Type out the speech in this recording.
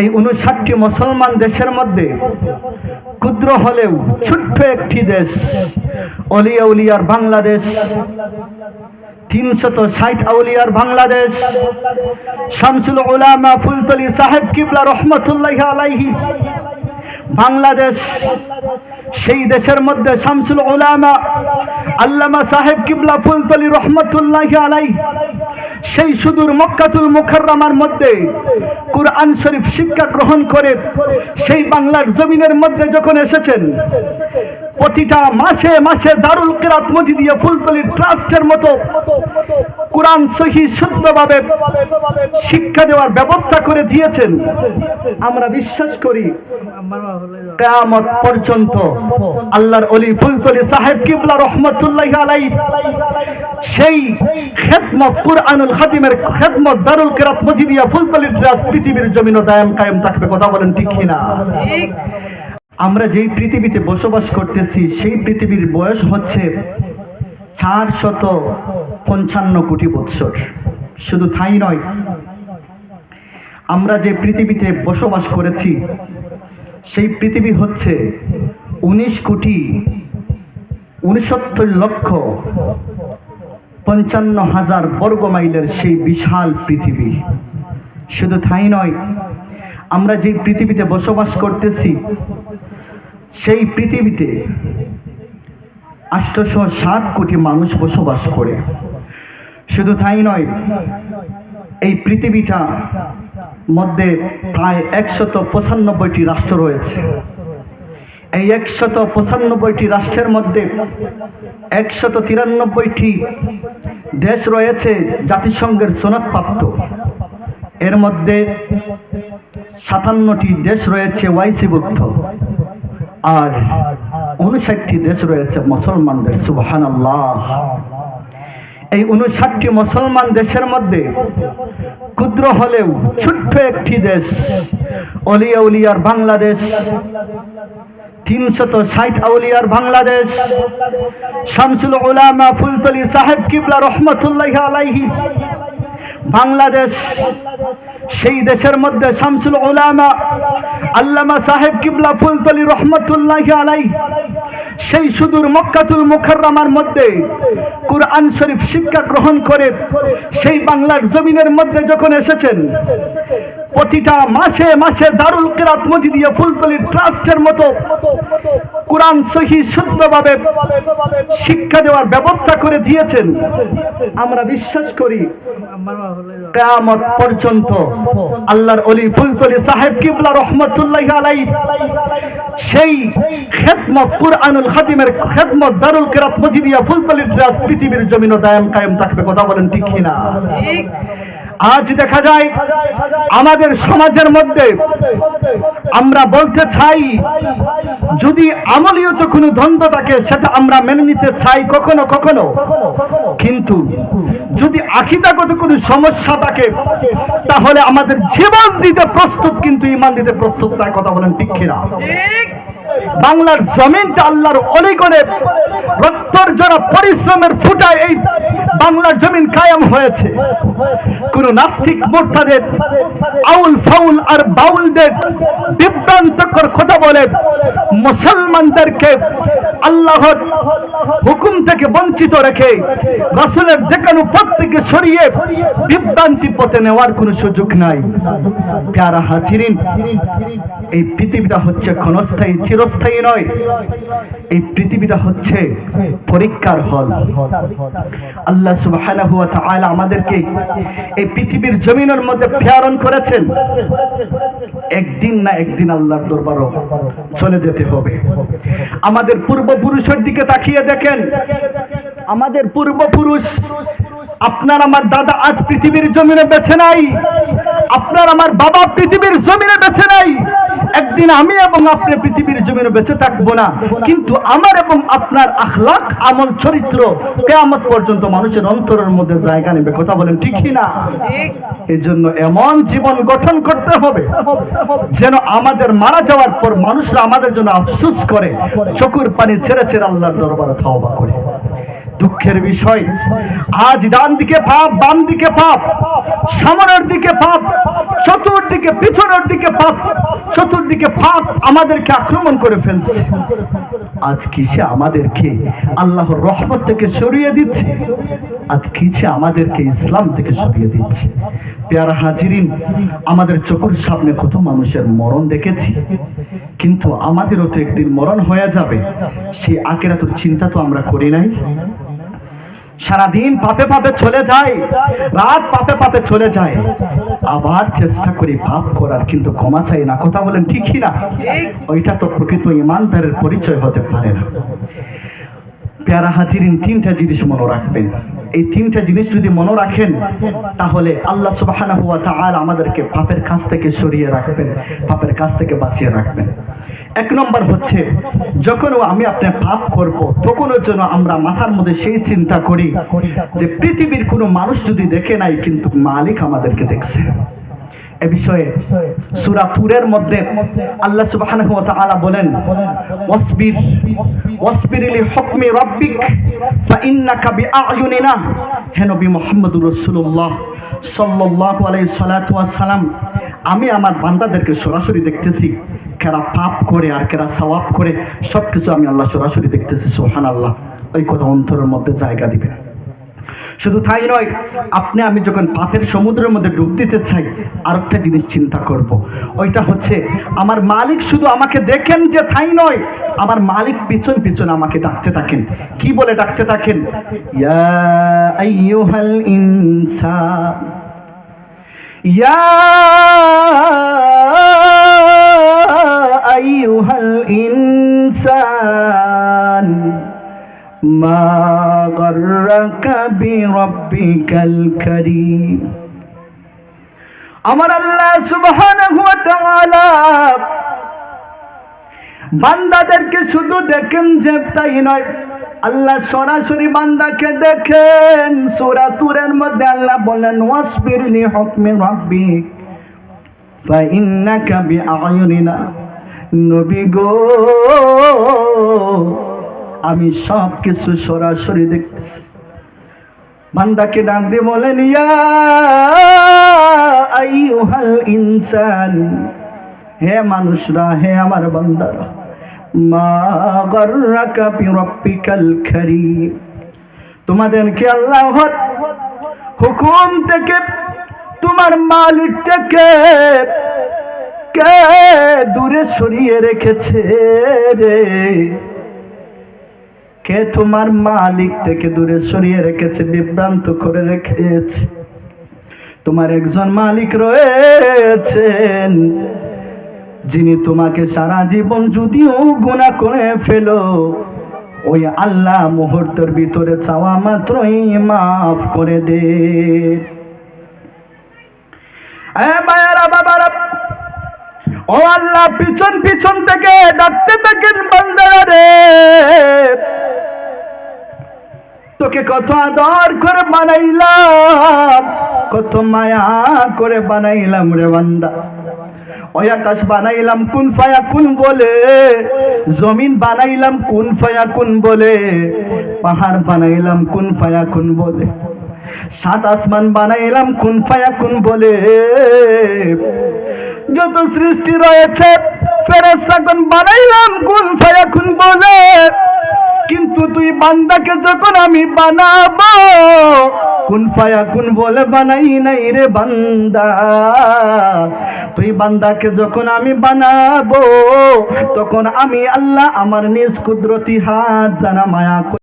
এই উনষাটটি মুসলমান দেশের মধ্যে ক্ষুদ্র হলেও ছোট্ট একটি দেশ অলিয়া উলিয়ার বাংলাদেশ, তিনশত ষাট আউলিয়ার বাংলাদেশ, শামসুল উলামা ফুলতলি সাহেব কিবলা রহমতুল্লাহ আলাইহি। বাংলাদেশ, সেই দেশের মধ্যে শামসুল উলামা আল্লামা সাহেব কিবলা ফুলতলি রহমতুল্লাহ আলাই সেই সুদূর মক্কাতুল মুখাররামার মধ্যে কুরআন শরীফ শিক্ষা গ্রহণ করে সেই বাংলার জমিনের মধ্যে যখন এসেছেন, প্রতিটা মাসে মাসে দারুল কেরাত মজিদিয়া ফুলতলি ট্রাস্টের মতো কোরআন সহি শুদ্ধভাবে শিক্ষা দেওয়ার ব্যবস্থা করে দিয়েছেন। আমরা বিশ্বাস করি কেয়ামত পর্যন্ত আল্লাহর অলি ফুলতলি সাহেব কিবলা রহমতুল্লাহ আলাই সেই খেদমত কুরআনুল খাদিমের খেদমত দারুল কেরাত মজিদিয়া ফুলতলি ট্রাস্ট পৃথিবীর জমিন দায়াম কায়েম থাকবে, কথা বলেন ঠিক কিনা? আমরা যেই পৃথিবীতে বসবাস করতেছি, সেই পৃথিবীর বয়স হচ্ছে চার শত পঞ্চান্ন কোটি বৎসর। শুধু তাই নয়, আমরা যে পৃথিবীতে বসবাস করেছি সেই পৃথিবী হচ্ছে উনিশ কোটি উনসত্তর লক্ষ পঞ্চান্ন হাজার বর্গ মাইলের সেই বিশাল পৃথিবী। শুধু তাই নয়, আমরা যে পৃথিবীতে বসবাস করতেছি, সেই পৃথিবীতে আষ্টশো সাত কোটি মানুষ বসবাস করে। শুধু তাই নয়, এই পৃথিবীটা মধ্যে প্রায় একশত পঁচানব্বইটি রাষ্ট্র রয়েছে। এই একশত পঁচানব্বইটি রাষ্ট্রের মধ্যে একশত তিরানব্বইটি দেশ রয়েছে জাতিসংঘের সনদপ্রাপ্ত এর মধ্যে সাতান্নটি দেশ রয়েছে ওয়াইসিভুক্ত আর উনষাটটি দেশ রয়েছে মুসলমানদের সুবাহান আল্লাহ এই উনষাটটি মুসলমান দেশের মধ্যে ক্ষুদ্র হলেও ছোট্ট একটি দেশ, অলিয়া উলিয়ার বাংলাদেশ, তিনশত ষাট আউলিয়ার বাংলাদেশ, শামসুল উলামা ফুলতলি সাহেব কিবলা রহমতুল্লাহ আলাইহি, বাংলাদেশ সেই দেশের মধ্যে শামসুল ওলামা আল্লামা সাহেব কিবলা ফুলতলি রহমতুল্লাহ আলাই সেই সুদূর মক্কাতুল মুখার্রামার মধ্যে কুরআন শরীফ শিক্ষা গ্রহণ করে সেই বাংলার জমিনের মধ্যে যখন এসেছেন প্রতিটা মাসে মাসে দারুল কেরাত মজিদিয়া ফুলতলি ট্রাস্টের মতো কোরআন সহি শুদ্ধভাবে শিক্ষা দেওয়ার ব্যবস্থা করে দিয়েছেন। আমরা বিশ্বাস করি কেয়ামত পর্যন্ত আল্লাহর অলি ফুলতলি সাহেব কিবলা রহমতুল্লাহ আলাই সেই খেদমত, কুরআনুল খাদিমের খেদমত দারুল কেরাত মজিদিয়া ফুলতলি ট্রাস্ট পৃথিবীর জমিন দায়াম কায়েম থাকবে, কথা বলেন ঠিক কিনা? আজ দেখা যায় আমাদের সমাজের মধ্যে আমরা বলতে চাই, যদি আমলীয়ত কোনো দ্বন্দ্ব থাকে, সেটা আমরা মেনে নিতে চাই কখনো কখনো। কিন্তু যদি আখিদাগত কোনো সমস্যা থাকে, তাহলে আমাদের জীবন দিতে প্রস্তুত, কিন্তু ইমান দিতে প্রস্তুত তাই কথা বলেন ঠিক কিনা? বাংলার জমিনটা আল্লাহর অনেক অনেক রক্তর জোড়া পরিশ্রমের ফুটায় এই বাংলার জমিন কায়াম হয়েছে। কোন নাস্তিক, মোর্তাদের আউল ফাউল আর বাউলদের বিভ্রান্তকর কথা বলে মুসলমানদেরকে আল্লাহর হুকুম থেকে বঞ্চিত রেখে রাসূলের দেখানো পথ থেকে সরিয়ে বিভ্রান্তি পথে নেওয়ার কোনো সুযোগ নাই। প্যারা হাজিরিন, এই পৃথিবীটা হচ্ছে ক্ষণস্থায়ী, চিরস্থায়ী নয়। এই পৃথিবীটা হচ্ছে পরীক্ষার হল। আল্লাহ তাআলা আমাদেরকে এই পৃথিবীর জমিনের মধ্যে প্রেরণ করেছেন। একদিন না একদিন আল্লাহর দরবারও চলে যেতে হবে। আমাদের পূর্বপুরুষের দিকে তাকিয়ে দেখেন। আমাদের পূর্বপুরুষ, আপনার আমার দাদা আজ পৃথিবীর জমিনে বেছে নাই। আপনার আমার বাবা পৃথিবীর জমিনে বেছে নাই। একদিন আমি এবং আপনি পৃথিবীর জমিনে বেঁচে থাকব না। কিন্তু আমার এবং আপনার আখলাক আমল, চরিত্র কেয়ামত পর্যন্ত মানুষের অন্তরের মধ্যে জায়গা নেবে। কথা বলেন ঠিকই না এই জন্য এমন জীবন গঠন করতে হবে যেন আমাদের মারা যাওয়ার পর মানুষরা আমাদের জন্য আফসুস করে, চকুর পানি ছেড়ে ছেড়ে আল্লাহর দরবারে খাওয়া করে। দুঃখের বিষয়। আজ ডান দিকে পাপ, বাম দিকে পাপ, সামনের দিকে পাপ, চতুর্দিকে, পিছনের দিকে পাপ, চতুর্দিকে পাপ আমাদেরকে আক্রমণ করে ফেলছে। আজ কিসে আমাদেরকে আল্লাহর রহমত থেকে সরিয়ে দিচ্ছে? আজ কিসে আমাদেরকে ইসলাম থেকে সরিয়ে দিচ্ছে? পেয়ারা হাজিরিন, আমাদের চোখের সামনে কত মানুষের মরণ দেখেছি, কিন্তু আমাদেরও তো একদিন মরণ হয়ে যাবে। সেই আকেরাতুর চিন্তা তো আমরা করি নাই। সারাদিন পাপে পাপে চলে যায়, রাত পাপে পাপে চলে যায়। আবার চেষ্টা করি পাপ করার, কিন্তু ক্ষমা চাই না। কথা বলেন, ঠিকই না? ওইটা তো প্রকৃত ইমানদারের পরিচয় হতে পারে না। পেয়ারা হাজিরিন, তিনটা জিনিস মনে রাখবেন। এই তিনটা জিনিস যদি মনে রাখেন, তাহলে আল্লাহ ওয়া আমাদেরকে পাপের কাছ থেকে সরিয়ে রাখবেন, পাপের কাছ থেকে বাঁচিয়ে রাখবেন। এক নম্বর হচ্ছে যখন আমি আপনি পাপ করব, তখনও যেন আমরা মাথার মধ্যে সেই চিন্তা করি যে পৃথিবীর কোনো মানুষ যদি দেখে নাই, কিন্তু মালিক আমাদেরকে দেখছে। এ বিষয়ে সূরা তুরের মধ্যে আল্লাহ বলেন হে নবী সালাম আমি আমার বান্দাদেরকে সরাসরি দেখতেছি, কেরা পাপ করে আর কেরা সওয়াব করে সব কিছু আমি আল্লাহ সরাসরি দেখতেছি সোহান আল্লাহ ওই কথা অন্তরের মধ্যে জায়গা দিবেন শুধু তাই নয়, আপনি আমি যখন পাপের সমুদ্রের মধ্যে ডুব দিতে চাই আর একটা জিনিস চিন্তা করব। ওইটা হচ্ছে, আমার মালিক শুধু আমাকে দেখেন যে তাই নয়, আমার মালিক পিছন পিছন আমাকে ডাকতে থাকেন। কি বলে ডাকতে থাকেন? ইয়া ইনসান ইয়া আইয়ুহাল ইনসান ما غرك بربك الكريم আমার আল্লাহ সুবহানাহু ওয়া তাআলা বান্দাদেরকে শুধু দেখেন যে তাই নয় আল্লাহ সরাসরি বান্দাকে দেখেন। সূরা তুরের মধ্যে আল্লাহ বলেন ওয়াসবির লি হুকমি রাব্বিক, ফাইন্নাকা বিআয়ুনিনা। নবী গো, আমি সব কিছু সরাসরি দেখতেছি। বান্দাকে ডাক দিয়ে বলেন, ইয়া আইয়ুহাল ইনসান, হে মানুষরা, হে আমার বান্দারা তোমাদেরকে আল্লাহর হুকুম থেকে, তোমার মালিক থেকে কে দূরে সরিয়ে রেখেছে রে? কে তোমার মালিক থেকে দূরে সরিয়ে রেখেছে, বিভ্রান্ত করে রেখেছে? তোমার একজন মালিক রয়েছেন। যিনি তোমাকে সারা জীবন যদিও গুণা করে ফেলো, ওই আল্লাহ মুহূর্তের ভিতরে চাওয়া মাত্রই মাফ করে দে। ও আল্লাহ, পিছন পিছন থেকে, ডাকতে থাকেন বান্দারা তোকে কত আদর করে বানাইলাম, কত মায়া করে বানাইলাম রে বান্দা। ওই আকাশ বানাইলাম কোন ফায়া কোন বলে? জমিন বানাইলাম কোন ফায়া কোন বলে? পাহাড় বানাইলাম কোন ফায়া কোন বলে? সাত আসমান বানাইলাম কোন ফায়া কোন বলে? যত সৃষ্টি রয়েছে ফেরেস্তাগণ বানাইলাম কোন ফায়া কোন বলে? কিন্তু তুই বান্দাকে যখন আমি বানাবো, কোন ফায়া, কোন বলে বানাই নাই রে বান্দা। তুই বান্দাকে যখন আমি বানাবো, তখন আমি আল্লাহ আমার নিজ কুদরতি হাত জানা মায়া